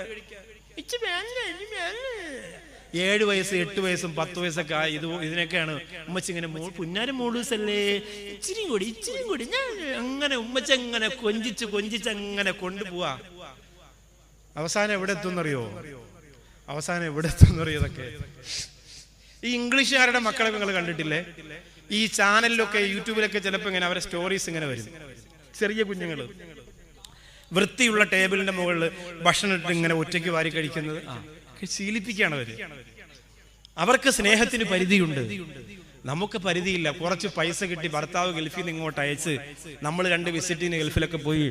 ഏഴ് വയസ്സ് എട്ട് വയസ്സും പത്ത് വയസ്സൊക്കെ ആയി ഇത് ഇതിനൊക്കെയാണ്. ഉമ്മച്ചി ഇങ്ങനെ മോ പുന്നാരം മോളൂസല്ലേ? ഇച്ചിരി കൂടി ഇച്ചിരി കൂടി. ഞാൻ അങ്ങനെ ഉമ്മച്ച അങ്ങനെ കൊഞ്ചിച്ച് കൊഞ്ചിച്ച് അങ്ങനെ കൊണ്ടുപോവാ. അവസാനം എവിടെ എത്തുന്നറിയോ? അവസാനം എവിടെ എത്തുന്നറിയോ ഇതൊക്കെ? ഈ ഇംഗ്ലീഷുകാരുടെ മക്കളെ നിങ്ങൾ കണ്ടിട്ടില്ലേ? ഈ ചാനലിലൊക്കെ യൂട്യൂബിലൊക്കെ ചിലപ്പോൾ ഇങ്ങനെ അവരുടെ സ്റ്റോറീസ് ഇങ്ങനെ വരും. ചെറിയ കുഞ്ഞുങ്ങൾ വൃത്തിയുള്ള ടേബിളിന്റെ മുകളിൽ ഭക്ഷണം ഇട്ട് ഇങ്ങനെ ഒറ്റയ്ക്ക് വാരി കഴിക്കുന്നത്. ശീലിപ്പിക്കുകയാണ് അവർ. അവർക്ക് സ്നേഹത്തിന് പരിധിയുണ്ട്. നമുക്ക് പരിധിയില്ല. കുറച്ച് പൈസ കിട്ടി ഭർത്താവ് ഗൾഫിൽ നിന്ന് ഇങ്ങോട്ട് അയച്ച് നമ്മൾ രണ്ട് വിസിറ്റിന് ഗൾഫിലൊക്കെ പോയി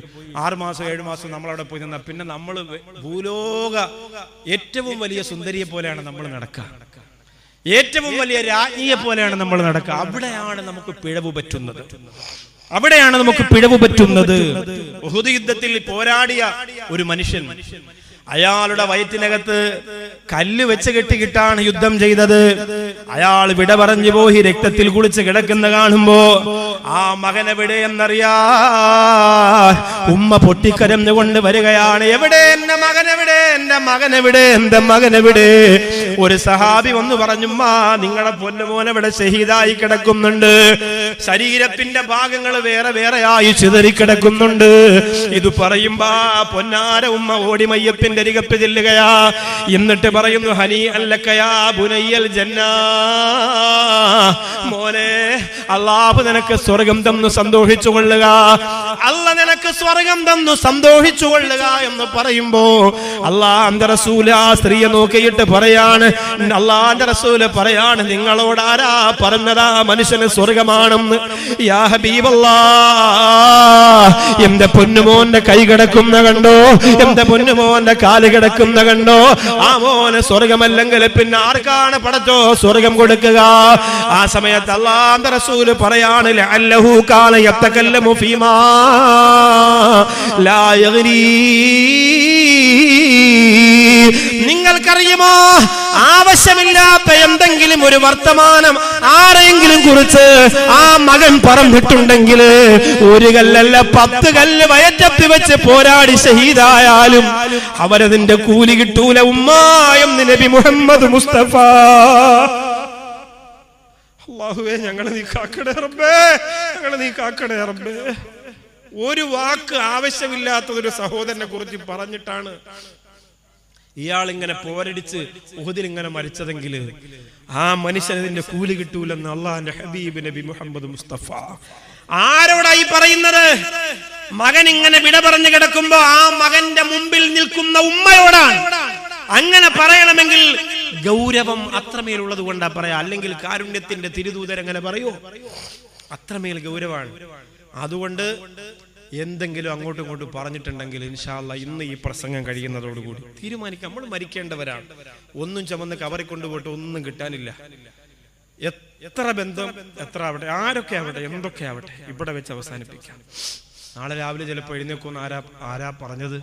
ആറ് മാസം ഏഴ് മാസം നമ്മൾ പോയി നിന്നാൽ പിന്നെ നമ്മൾ ഭൂലോക ഏറ്റവും വലിയ സുന്ദരിയെ പോലെയാണ് നമ്മൾ നടക്കുക ഏറ്റവും വലിയ രാജ്ഞിയെ പോലെയാണ് നമ്മൾ നടക്കുക അവിടെയാണ് നമുക്ക് പിഴവ് പറ്റുന്നത്. അവിടെയാണ് നമുക്ക് പിഴവ് പറ്റുന്നത്. യുദ്ധത്തിൽ പോരാടിയ ഒരു മനുഷ്യൻ. അയാളുടെ വയറ്റിനകത്ത് കല്ല് വെച്ച് കെട്ടിക്കിട്ടാണ് യുദ്ധം ചെയ്തത്. അയാൾ വിട പറഞ്ഞു പോയി രക്തത്തിൽ കുളിച്ച് കിടക്കുന്ന കാണുമ്പോ ആ മകൻ എവിടെ എന്നറിയാ? ഉമ്മ പൊട്ടിക്കരഞ്ഞുകൊണ്ട് വരികയാണ്. എവിടെ എന്റെ മകൻ? എവിടെ എന്റെ മകൻ? എവിടെ എന്റെ മകൻ? എവിടെ? ഒരു സഹാബി വന്നു പറഞ്ഞുമ്മ നിങ്ങളുടെ പൊന്നുമോൻ ഇവിടെ ഷഹീദായി കിടക്കുന്നുണ്ട്. ശരീരത്തിന്റെ ഭാഗങ്ങൾ വേറെ വേറെയായി ചിതറി കിടക്കുന്നുണ്ട് ഇത് പറയുമ്പോ പൊന്നാര ഉമ്മ ഓടി മയ്യപ്പിന്റെ അരികത്ത് ചെല്ലുകയാ. എന്നിട്ട് പറയുന്നു ഹനി അല്ലക്കയാ ബുനയ്യൽ ജന്ന. മോനെ അള്ളാഹു നിനക്ക് സ്വർഗം തന്നു സന്തോഷിച്ചു കൊള്ളുക. അല്ല നിനക്ക് സ്വർഗം തന്നു സന്തോഷിച്ചു കൊള്ളുക എന്ന് പറയുമ്പോ അള്ളാന്റെ റസൂൽ ആ സ്ത്രീയെ നോക്കിയിട്ട് പറയാണ് അള്ളാന്റെ റസൂൽ പറയാണ് നിങ്ങളോട് ആരാ പറഞ്ഞതാ മനുഷ്യന് സ്വർഗമാണെന്ന്. യാ ഹബീബല്ലാ എന്റെ പൊന്നുമോന്റെ കൈ കിടക്കുന്ന കണ്ടോ? എന്റെ പൊന്നുമോന്റെ കാൽ കിടക്കുന്ന കണ്ടോ? ആ മോനെ സ്വർഗമല്ലെങ്കിൽ പിന്നെ ആർക്കാണ് പടച്ചോ സ്വർഗം കൊടുക്കുക? ആ സമയത്ത് അല്ലാന്തരസൂൽ പറയാണ് ലഅല്ലഹു കാല യത്തകല്ലമു ഫീമാ ലാ യഗ്നീ. നിങ്ങൾക്കറിയുമോ? ആവശ്യമില്ലാത്ത എന്തെങ്കിലും ഒരു വർത്തമാനം ആരെങ്കിലും കുറിച്ച് ആ മകൻ പറഞ്ഞിട്ടുണ്ടെങ്കിൽ ഒരു കല്ലല്ല പത്ത് കല്ല് വയറ്റത്തി വെച്ച് പോരാടി ഷഹീദായാലും അവരതിന്റെ കൂലി കിട്ടൂല. ഉമ്മായം നബി മുഹമ്മദ് മുസ്തഫ. അള്ളാഹുവേ ഞങ്ങളെ നീ കാക്കടേ റബ്ബേ ഞങ്ങളെ നീ കാക്കടേ റബ്ബേ. ഒരു വാക്ക് ആവശ്യമില്ലാത്ത ഒരു സഹോദരനെ കുറിച്ച് പറഞ്ഞിട്ടാണ് ഇയാൾ ഇങ്ങനെ പോരടിച്ച് ഉഹദിൽ ഇങ്ങനെ മരിച്ചതെങ്കിൽ ആ മനുഷ്യനതിന്റെ കൂലി കിട്ടൂലെന്ന് അള്ളാഹിന്റെ ഹബീബ് നബി മുഹമ്മദ് മുസ്തഫ. ആരോടായി പറയുന്നത്? മകൻ ഇങ്ങനെ വിട പറഞ്ഞു കിടക്കുമ്പോ ആ മകന്റെ മുമ്പിൽ നിൽക്കുന്ന ഉമ്മയോടാണ്. അങ്ങനെ പറയണമെങ്കിൽ ഗൗരവം അത്രമേലുള്ളത് കൊണ്ടാ പറയാ. അല്ലെങ്കിൽ കാരുണ്യത്തിന്റെ തിരുദൂതരങ്ങനെ പറയൂ? അത്രമേൽ ഗൗരവാണ്. അതുകൊണ്ട് എന്തെങ്കിലും അങ്ങോട്ടും ഇങ്ങോട്ടും പറഞ്ഞിട്ടുണ്ടെങ്കിൽ ഇൻഷാല്ല ഇന്ന് ഈ പ്രസംഗം കഴിയുന്നതോടുകൂടി. തീരുമാനിക്കാം. നമ്മൾ മരിക്കേണ്ടവരാണ്. ഒന്നും ചുമന്ന് കവറി കൊണ്ടുപോയിട്ട് ഒന്നും കിട്ടാനില്ല. എത്ര ബന്ധം എത്ര ആവട്ടെ ആരൊക്കെ ആവട്ടെ എന്തൊക്കെ ആവട്ടെ ഇവിടെ വെച്ച് അവസാനിപ്പിക്കാം. നാളെ രാവിലെ ചിലപ്പോൾ എഴുന്നേക്കുമെന്ന് ആരാ ആരാ പറഞ്ഞത്?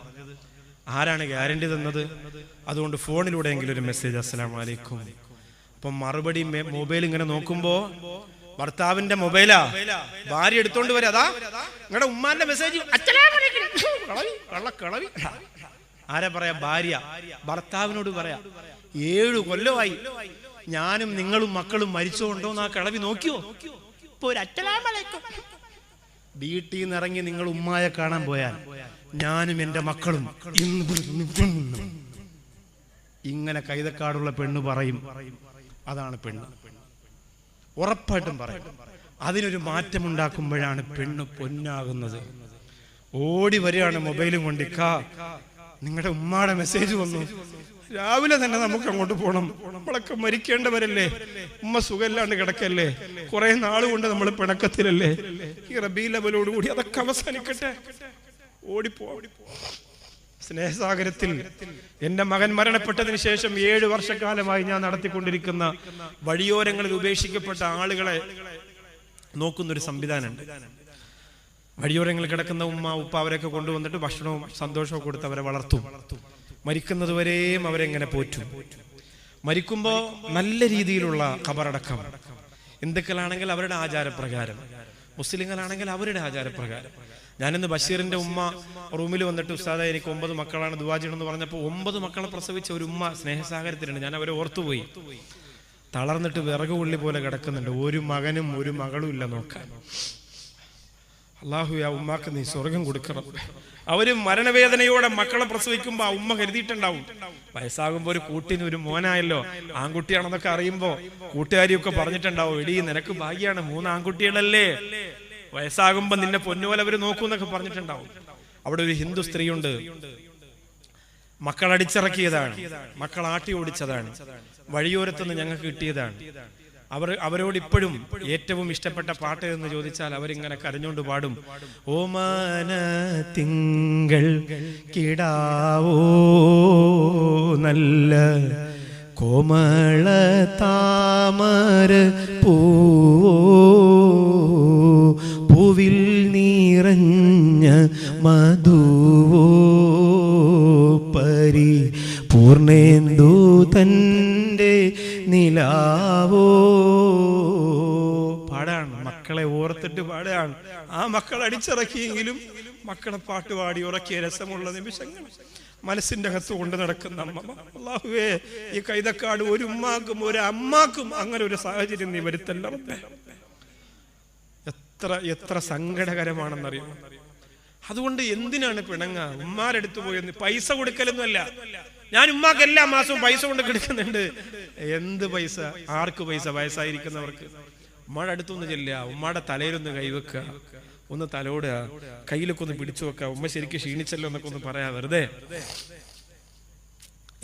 ആരാണ് ഗ്യാരണ്ടി തന്നത്? അതുകൊണ്ട് ഫോണിലൂടെയെങ്കിലും ഒരു മെസ്സേജ് അസ്സലാം വലൈക്കും അപ്പം മറുപടി മൊബൈൽ ഇങ്ങനെ നോക്കുമ്പോ ഭർത്താവിന്റെ മൊബൈലാ ഭാര്യ എടുത്തോണ്ട് വരാ അതാ നിങ്ങളുടെ ഉമ്മാന്റെ മെസ്സേജ് കളവി ആരാ പറയാ ഭാര്യ ഭർത്താവിനോട് പറയാ ഏഴു കൊല്ലമായി ഞാനും നിങ്ങളും മക്കളും മരിച്ചോണ്ടോ ആ കിളവി നോക്കിയോ ഇപ്പൊ വീട്ടിൽ നിന്ന് ഇറങ്ങി നിങ്ങൾ ഉമ്മായെ കാണാൻ പോയാൽ ഞാനും എന്റെ മക്കളും ഇങ്ങനെ കൈതക്കാടുള്ള പെണ്ണ് പറയും അതാണ് പെണ്ണ് ഉറപ്പായിട്ടും പറയും. അതിനൊരു മാറ്റം ഉണ്ടാക്കുമ്പോഴാണ് പെണ്ണ് പൊന്നാകുന്നത്. ഓടി വരികയാണ് മൊബൈലും കൊണ്ട് കാ നിങ്ങളുടെ ഉമ്മാടെ മെസ്സേജ് വന്നു. രാവിലെ തന്നെ നമുക്ക് അങ്ങോട്ട് പോകണം നമ്മളൊക്കെ മരിക്കേണ്ടവരല്ലേ? ഉമ്മ സുഖമില്ലാണ്ട് കിടക്കല്ലേ? കുറെ നാളുകൊണ്ട് നമ്മൾ പിണക്കത്തിലല്ലേ? ഈ റബി ലെവലോടുകൂടി അതൊക്കെ അവസാനിക്കട്ടെ. ഓടിപ്പോ ഓടിപ്പോ സ്നേഹസാഗരത്തിൽ എന്റെ മകൻ മരണപ്പെട്ടതിന് ശേഷം ഏഴ് വർഷക്കാലമായി ഞാൻ നടത്തിക്കൊണ്ടിരിക്കുന്ന വഴിയോരങ്ങളിൽ ഉപേക്ഷിക്കപ്പെട്ട ആളുകളെ നോക്കുന്നൊരു സംവിധാനമുണ്ട്. വഴിയോരങ്ങളിൽ കിടക്കുന്ന ഉമ്മ ഉപ്പ അവരൊക്കെ കൊണ്ടുവന്നിട്ട് ഭക്ഷണവും സന്തോഷവും കൊടുത്ത് അവരെ വളർത്തും. മരിക്കുന്നതുവരെയും അവരെങ്ങനെ പോറ്റും? മരിക്കുമ്പോൾ നല്ല രീതിയിലുള്ള ഖബറടക്കം. ഹിന്ദുക്കളാണെങ്കിൽ അവരുടെ ആചാരപ്രകാരം. മുസ്ലിങ്ങളാണെങ്കിൽ അവരുടെ ആചാരപ്രകാരം. ഞാനിന്ന് ബഷീറിന്റെ ഉമ്മ റൂമിൽ വന്നിട്ട് ഉസ്താദ എനിക്ക് ഒമ്പത് മക്കളാണ് ദുവാജിണം എന്ന് പറഞ്ഞപ്പോൾ ഒമ്പത് മക്കളെ പ്രസവിച്ച ഒരു ഉമ്മ സ്നേഹസാഗരത്തിലുണ്ട്. ഞാൻ അവരെ ഓർത്തുപോയി തളർന്നിട്ട് വിറകുള്ളി പോലെ കിടക്കുന്നുണ്ട്. ഒരു മകനും ഒരു മകളും ഇല്ല നോക്കാൻ. അള്ളാഹു ആ ഉമ്മാക്ക് നീ സ്വർഗം കൊടുക്കണം. അവർ മരണവേദനയോടെ മക്കളെ പ്രസവിക്കുമ്പോ ആ ഉമ്മ കരുതിയിട്ടുണ്ടാവും. വയസ്സാകുമ്പോ ഒരു കൂട്ടിന് ഒരു മോനായല്ലോ. ആൺകുട്ടിയാണെന്നൊക്കെ അറിയുമ്പോ കൂട്ടുകാരിയൊക്കെ പറഞ്ഞിട്ടുണ്ടാവും എടി നിനക്ക് ഭാഗ്യാണ് മൂന്ന് ആൺകുട്ടികളല്ലേ. വയസ്സാകുമ്പോ നിന്നെ പൊന്നുപോലെ അവർ നോക്കൂന്നൊക്കെ പറഞ്ഞിട്ടുണ്ടാവും. അവിടെ ഒരു ഹിന്ദു സ്ത്രീയുണ്ട്. മക്കൾ അടിച്ചിറക്കിയതാണ് മക്കൾ ആട്ടി ഓടിച്ചതാണ്. വഴിയോരത്തുനിന്ന് ഞങ്ങൾക്ക് കിട്ടിയതാണ്. അവർ അവരോട് ഇപ്പോഴും ഏറ്റവും ഇഷ്ടപ്പെട്ട പാട്ട് എന്ന് ചോദിച്ചാൽ അവരിങ്ങനെ കരഞ്ഞുകൊണ്ട് പാടും. ഓമാന തിങ്കൾ കിടാവോ നല്ല കോമള താമര പൂവോ പൂവിൽ നിറഞ്ഞ മധുവോ പരി പൂർണേന്ദു തന്റെ നിലാവോ? പാടാണ്. മക്കളെ ഓർത്തിട്ട് പാടുകയാണ് ആ മക്കൾ അടിച്ചിറക്കിയെങ്കിലും മക്കളെ പാട്ട് പാടി ഉറക്കിയ രസമുള്ള നിമിഷങ്ങൾ. മനസ്സിന്റെ അകത്ത് കൊണ്ട് നടക്കുന്ന അമ്മ ഈ കൈതക്കാട് ഒരു ഉമ്മാക്കും ഒരു അമ്മാക്കും അങ്ങനെ ഒരു സാഹചര്യം നീ വരുത്തല്ല എത്ര എത്ര സങ്കടകരമാണെന്നറിയാം. അതുകൊണ്ട് എന്തിനാണ് പിണങ്ങ ഉമ്മാരെടുത്തു പോയെന്ന് പൈസ കൊടുക്കലൊന്നുമല്ല. ഞാൻ ഉമ്മാക്ക് എല്ലാ മാസവും പൈസ കൊണ്ട് കൊടുക്കുന്നുണ്ട്. എന്ത് പൈസ? ആർക്ക് പൈസ? വയസ്സായിരിക്കുന്നവർക്ക്. ഉമ്മയുടെ അടുത്തൊന്ന് ചെല്ലുക. ഉമ്മയുടെ തലയിലൊന്ന് കൈവെക്കുക ഒന്ന് തലോടുക. കയ്യിലൊക്കെ ഒന്ന് പിടിച്ചു വെക്കുക. ഉമ്മ ശരിക്കും ക്ഷീണിച്ചല്ലോ എന്നൊക്കെ ഒന്ന് പറയാ. വെറുതെ.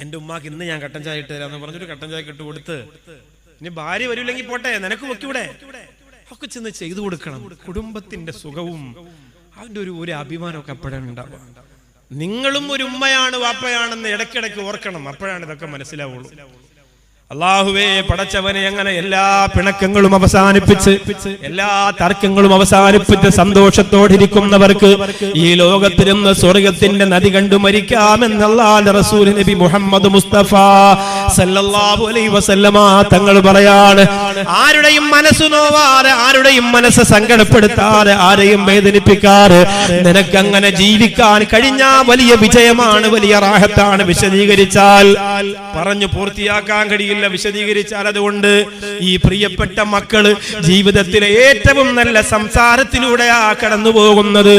എന്റെ ഉമ്മാക്ക് ഇന്ന് ഞാൻ കട്ടൻ ചായ ഇട്ട് തരാന്ന് പറഞ്ഞൊരു കട്ടൻ ചായ ഇട്ട് കൊടുത്ത് ഇനി ഭാര്യ വരില്ലെങ്കിൽ പോട്ടെ. നിനക്ക് വെക്കൂടെ ഒക്കെ ചെന്ന് ചെയ്തു കൊടുക്കണം. കുടുംബത്തിന്റെ സുഖവും അതിന്റെ ഒരു ഒരു അഭിമാനമൊക്കെ അപ്പോഴാണ് ഉണ്ടാവുക? നിങ്ങളും ഒരു ഉമ്മയാണ് വാപ്പയാണെന്ന് ഇടയ്ക്കിടയ്ക്ക് ഓർക്കണം. അപ്പോഴാണ് ഇതൊക്കെ മനസ്സിലാവുള്ളൂ. അള്ളാഹുവേ പടച്ചവനെ അങ്ങനെ എല്ലാ പിണക്കങ്ങളും അവസാനിപ്പിച്ച് എല്ലാ തർക്കങ്ങളും അവസാനിപ്പിച്ച് സന്തോഷത്തോടിരിക്കുന്നവർക്ക് ഈ ലോകത്തിരുന്ന് സ്വർഗത്തിന്റെ നദി കണ്ടു മരിക്കാമെന്ന് അള്ളാന്റെ റസൂൽ നബി മുഹമ്മദ് മുസ്തഫ സല്ലല്ലാഹു അലൈഹി വസല്ലമ തങ്ങൾ പറയാണ് ആരുടെയും മനസ്സ് നോവാറ് ആരുടെയും മനസ്സ് സങ്കടപ്പെടുത്താറ് ആരെയും വേദനിപ്പിക്കാറ് നിനക്ക് അങ്ങനെ ജീവിക്കാൻ കഴിഞ്ഞ വലിയ വിജയമാണ് വലിയ റാഹത്താണ് വിശദീകരിച്ചാൽ പറഞ്ഞു പൂർത്തിയാക്കാൻ കഴിയില്ല. കഴിയില്ല വിശദീകരിച്ചാൽ അതുകൊണ്ട് ഈ പ്രിയപ്പെട്ട മക്കൾ ജീവിതത്തിലെ ഏറ്റവും നല്ല സംസാരത്തിലൂടെയാ കടന്നു പോകുന്നത്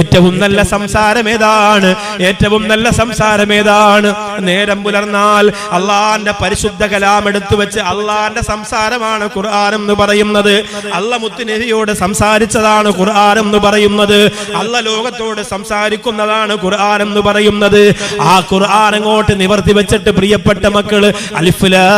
ഏറ്റവും നല്ല സംസാരം ഏതാണ് ഏറ്റവും നല്ല സംസാരം ഏതാണ് നേരം പുലർന്നാൽ അള്ളാന്റെ പരിശുദ്ധ കലാം എടുത്തു വെച്ച് അള്ളാന്റെ സംസാരമാണ് ഖുർആൻ എന്ന് പറയുന്നത്. അല്ല മുത്തുനബിയോട് സംസാരിച്ചതാണ് ഖുർആൻ എന്ന് പറയുന്നത്. അല്ല ലോകത്തോട് സംസാരിക്കുന്നതാണ് ഖുർആൻ എന്ന് പറയുന്നത്. ആ ഖുർആൻ അങ്ങോട്ട് നിവർത്തി വെച്ചിട്ട് പ്രിയപ്പെട്ട മക്കൾ അലിഫുലാം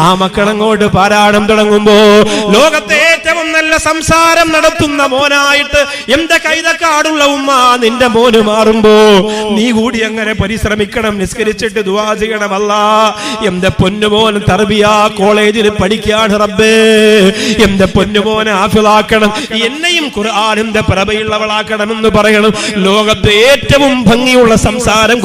ആ മക്കളങ്ങോട്ട് പാരായണം തുടങ്ങുമ്പോ ലോകത്തെ ഏറ്റവും നല്ല സംസാരം നടത്തുന്ന മോനായിട്ട് എന്റെ കൈതക്കാടുള്ള ഉമ്മ നിന്റെ മോന് മാറുമ്പോ നീ കൂടി അങ്ങനെ പരിശ്രമിക്കണം നിസ്കരിച്ചിട്ട് ദുവാ ചെയ്യണമല്ല എന്റെ പൊന്നുമോൻ തർബിയ കോളേജിൽ പഠിക്കാണ് റബ്ബേ. എന്റെ പൊന്നുമോനെ ആഫിലാക്കണം എന്നെയും ഖുർആാനിന്റെ പ്രഭയുള്ളവളാക്കണമെന്ന് പറയണം. ലോകത്തെ ഏറ്റവും ഭംഗിയുള്ള സംസാരം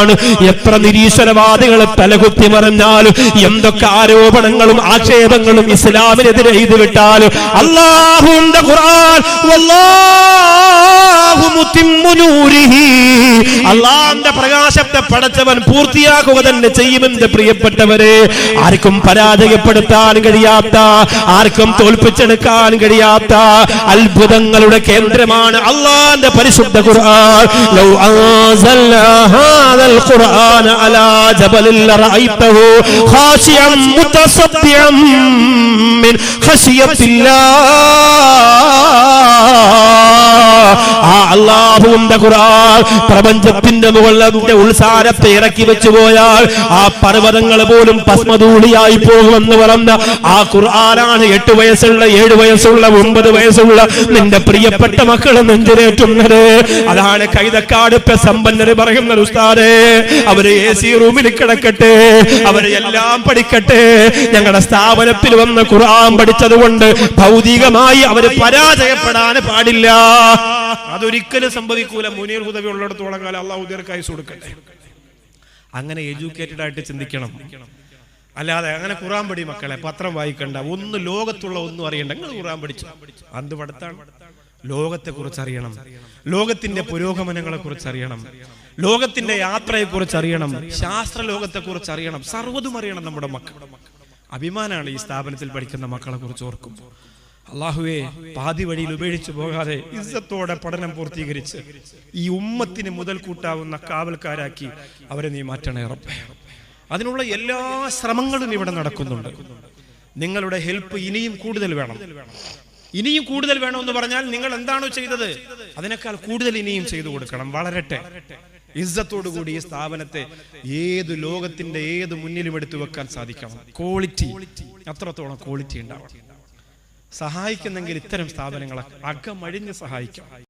ഖുർആനാണ് എത്ര നിരീശ്വരവാദികളെ തലകുത്തി മറിഞ്ഞാലും എന്തൊക്കെ ആരോപണങ്ങളും ആക്ഷേപങ്ങളും ഇസ്ലാമിനെതിരെ ഇത് വിട്ടാലും അള്ളാഹുന്റെ ഖുർആൻ. അള്ളാന്റെ പ്രകാശത്തെ പടച്ചവൻ പൂർത്തിയാക്കുക തന്നെ ചെയ്യുമെന്ന് പ്രിയപ്പെട്ടവരെ. ആർക്കും പരാജയപ്പെടുത്താൻ കഴിയാത്ത ആർക്കും തോൽപ്പിച്ചെടുക്കാൻ കഴിയാത്ത അത്ഭുതങ്ങളുടെ കേന്ദ്രമാണ് അള്ളാന്റെ പരിശുദ്ധ ഖുർആൻ. ലൗ على جبل ഖുർആന അലാ متصدعا من خشية الله. ആ അള്ളാഹുവിന്റെ ഖുർആൻ പ്രപഞ്ചത്തിന്റെ മുകളിലെ ഉത്സാരത്തെ ഇറക്കി വെച്ചു പോയാൽ ആ പർവതങ്ങൾ പോലും ഭസ്മധൂളിയായി പോകുമെന്ന് പറഞ്ഞ ആ ഖുർആനാണ് എട്ട് വയസ്സുള്ള ഏഴ് വയസ്സുള്ള ഒമ്പത് വയസ്സുള്ള നിന്റെ പ്രിയപ്പെട്ട മക്കൾ നെഞ്ചിലേറ്റുന്നത്. അതാണ് കൈതക്കാട് സമ്പന്നർ പറയുന്നത് ഉസ്താദേ. അവർ എ സി റൂമിൽ കിടക്കട്ടെ. അവർ എല്ലാം പഠിക്കട്ടെ. ഞങ്ങളുടെ സ്ഥാപനത്തിൽ വന്ന് ഖുർആൻ പഠിച്ചത് കൊണ്ട് ഭൗതികമായി അവർ പരാജയപ്പെടാൻ പാടില്ല. അതൊരിക്കലും സംഭവിക്കൂല. മുനീർ ഹുദവി ഉള്ളിടത്തോളം കാലം അള്ളാഹു ദീർഘായുസ് കൊടുക്കട്ടെ. അങ്ങനെ എഡ്യൂക്കേറ്റഡ് ആയിട്ട് ചിന്തിക്കണം. അല്ലാതെ അങ്ങനെ ഖുറാൻ പടി മക്കളെ പത്രം വായിക്കണ്ട. ഒന്ന് ലോകത്തുള്ള ഒന്നും അറിയണ്ട. നിങ്ങൾ ഖുറാൻ പഠിച്ചു. അന്ത് പഠിത്താണ്. ലോകത്തെ കുറിച്ച് അറിയണം ലോകത്തിന്റെ പുരോഗമനങ്ങളെ കുറിച്ച് അറിയണം ലോകത്തിന്റെ യാത്രയെ കുറിച്ച് അറിയണം ശാസ്ത്ര ലോകത്തെ കുറിച്ച് അറിയണം സർവതും അറിയണം നമ്മുടെ മക്കൾ. അഭിമാനാണ് ഈ സ്ഥാപനത്തിൽ പഠിക്കുന്ന മക്കളെ കുറിച്ച് ഓർക്കും അള്ളാഹുവെ പാതി വഴിയിൽ ഉപേക്ഷിച്ചു പോകാതെ ഇസ്സത്തോടെ പഠനം പൂർത്തീകരിച്ച് ഈ ഉമ്മത്തിന് മുതൽ കൂട്ടാവുന്ന കാവൽക്കാരാക്കി അവരെ നീ മാറ്റണേ ഉറപ്പേ അതിനുള്ള എല്ലാ ശ്രമങ്ങളും ഇവിടെ നടക്കുന്നുണ്ട്. നിങ്ങളുടെ ഹെൽപ്പ് ഇനിയും കൂടുതൽ വേണം. ഇനിയും കൂടുതൽ വേണമെന്ന് പറഞ്ഞാൽ നിങ്ങൾ എന്താണോ ചെയ്തത് അതിനേക്കാൾ കൂടുതൽ ഇനിയും ചെയ്തു കൊടുക്കണം. വളരട്ടെ. ഇസ്സത്തോടു കൂടി ഈ സ്ഥാപനത്തെ ഏത് ലോകത്തിന്റെ ഏത് മുന്നിലും എടുത്തു വെക്കാൻ സാധിക്കണം. ക്വാളിറ്റി അത്രത്തോളം ക്വാളിറ്റി ഉണ്ടാവണം. സഹായിക്കുന്നെങ്കിൽ ഇത്തരം സ്ഥാപനങ്ങളെ അകമഴിഞ്ഞ് സഹായിക്കാം.